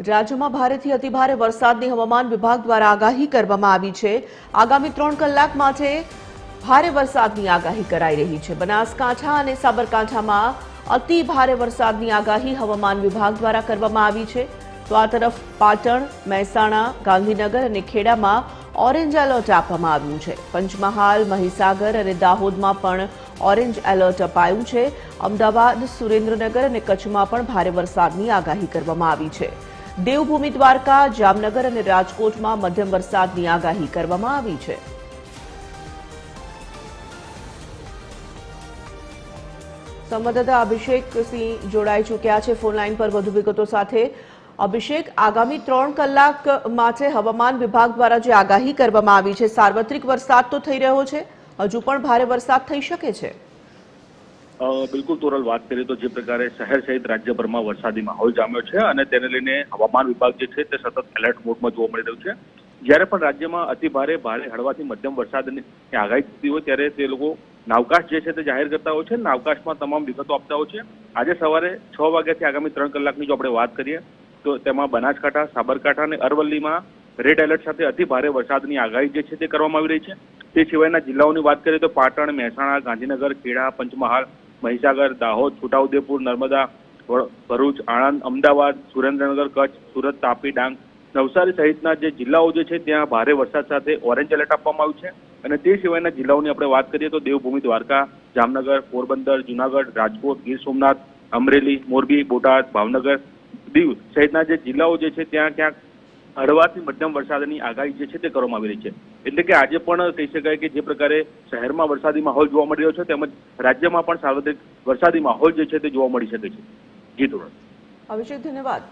રાજ્યમાં ભારેથી અતિભારે વરસાદની હવામાન વિભાગ દ્વારા આગાહી કરવામાં આવી છે. આગામી ત્રણ કલાક માટે ભારે વરસાદની આગાહી કરાઈ રહી છે. બનાસકાંઠા અને સાબરકાંઠામાં અતિ ભારે વરસાદની આગાહી હવામાન વિભાગ દ્વારા કરવામાં આવી છે. તો આ તરફ પાટણ, મહેસાણા, ગાંધીનગર અને ખેડામાં ઓરેન્જ એલર્ટ આપવામાં આવ્યું છે. પંચમહાલ, મહીસાગર અને દાહોદમાં પણ ઓરેન્જ એલર્ટ અપાયું છે. અમદાવાદ, સુરેન્દ્રનગર અને કચ્છમાં પણ ભારે વરસાદની આગાહી કરવામાં આવી છે. દેવભૂમિ દ્વારકા, જામનગર અને રાજકોટમાં મધ્યમ વરસાદની આગાહી કરવામાં આવી છે. સંવાદદાતા અભિષેક સિંહ જોડાઈ ચૂક્યા છે ફોનલાઈન પર વધુ વિગતો સાથે. અભિષેક, આગામી ત્રણ કલાક માટે હવામાન વિભાગ દ્વારા જે આગાહી કરવામાં આવી છે, સાર્વત્રિક વરસાદ તો થઈ રહ્યો છે, હજુ પણ ભારે વરસાદ થઈ શકે છે. બિલકુલ તોરલ વાત કરીએ તો જે પ્રકારે શહેર સહિત રાજ્યભરમાં વરસાદી માહોલ જામ્યો છે અને તેને લઈને હવામાન વિભાગ જે છે તે સતત એલર્ટ મોડમાં જોવા મળી રહ્યું છે. જ્યારે પણ રાજ્યમાં અતિ ભારે ભારે હળવાથી મધ્યમ વરસાદની આગાહી થતી હોય ત્યારે તે લોકો નાવકાશ જે છે તે જાહેર કરતા હોય છે. નાવકાશમાં તમામ વિગતો આપતા હોય છે. આજે સવારે છ વાગ્યાથી આગામી ત્રણ કલાકની જો આપણે વાત કરીએ તો તેમાં બનાસકાંઠા, સાબરકાંઠા અને અરવલ્લીમાં રેડ એલર્ટ સાથે અતિ ભારે વરસાદની આગાહી જે છે તે કરવામાં આવી રહી છે. તે સિવાયના જિલ્લાઓની વાત કરીએ તો પાટણ, મહેસાણા, ગાંધીનગર, ખેડા, પંચમહાલ મહીસાગર, દાહોદ, છોટાઉદેપુર, નર્મદા ભરૂચ, આણંદ, અમદાવાદ, સુરેન્દ્રનગર, કચ્છ, સુરત, તાપી, ડાંગ, નવસારી સહિતના જે જિલ્લાઓ જે છે ત્યાં ભારે વરસાદ સાથે ઓરેન્જ એલર્ટ આપવામાં આવ્યું છે. અને તે સિવાયના જિલ્લાઓની આપણે વાત કરીએ તો દેવભૂમિ, દ્વારકા, જામનગર, પોરબંદર, જુનાગઢ, રાજકોટ, ગીર સોમનાથ, અમરેલી, મોરબી, બોટાદ, ભાવનગર, દીવ સહિતના જે જિલ્લાઓ જે છે ત્યાં ક્યાંક હળવાથી મધ્યમ વરસાદની આગાહી જે છે તે કરવામાં આવી રહી છે. એટલે કે આજે પણ કહી શકાય કે જે પ્રકારે શહેરમાં વરસાદી માહોલ જોવા મળી રહ્યો છે, તેમજ રાજ્યમાં પણ સાર્વત્રિક વરસાદી માહોલ જે છે તે જોવા મળી શકે છે. જી ધોરણ. અભિષેક, ધન્યવાદ.